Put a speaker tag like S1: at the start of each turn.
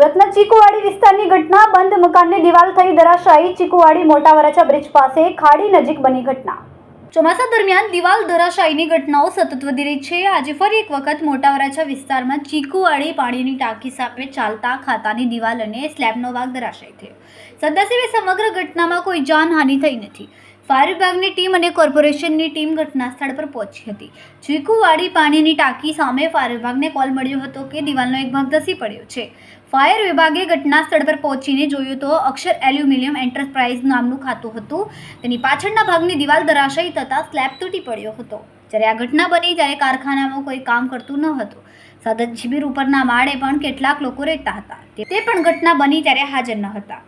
S1: સુરતના ચીકુવાડી વિસ્તારની ઘટના, બંધ મકાનની દિવાલ થઈ ધરાશાયી ચીકુવાડી મોટા વરાછા બ્રિજ પાસે ખાડી નજીક બની ઘટના. ચોમાસા દરમિયાન દિવાલ ધરાશાયીની ઘટનાઓ સતત વધી રહી છે. આજે ફરી એક વખત મોટા વરાછા વિસ્તારમાં ચીકુવાડી પાણીની ટાંકી સામે ચાલતા ખાતાની દિવાલ અને સ્લેબનો ભાગ ધરાશાયી થયો. સદનસીબે સમગ્ર ઘટનામાં કોઈ જાનહાનિ થઈ નથી. ફાયર વિભાગની ટીમ અને કોર્પોરેશનની ટીમ ઘટના સ્થળ પર પહોંચી હતી. ચીકુવાડી પાણીની ટાંકી સામે ફાયર વિભાગને કોલ મળ્યો હતો કે દિવાલનો એક ભાગ ધસી પડ્યો છે. ફાયર વિભાગે ઘટના સ્થળ પર પહોંચીને જોયું તો અક્ષર એલ્યુમિનિયમ એન્ટરપ્રાઇઝ નામનું ખાતું હતું. તેની પાછળના ભાગની દિવાલ ધરાશયી થતાં સ્લેબ તૂટી પડ્યો હતો. જ્યારે આ ઘટના બની ત્યારે કારખાનામાં કોઈ કામ કરતું ન હતું. સદન શિબિર ઉપરના માળે પણ કેટલાક લોકો રહેતા હતા. તે પણ ઘટના બની ત્યારે હાજર ન હતા.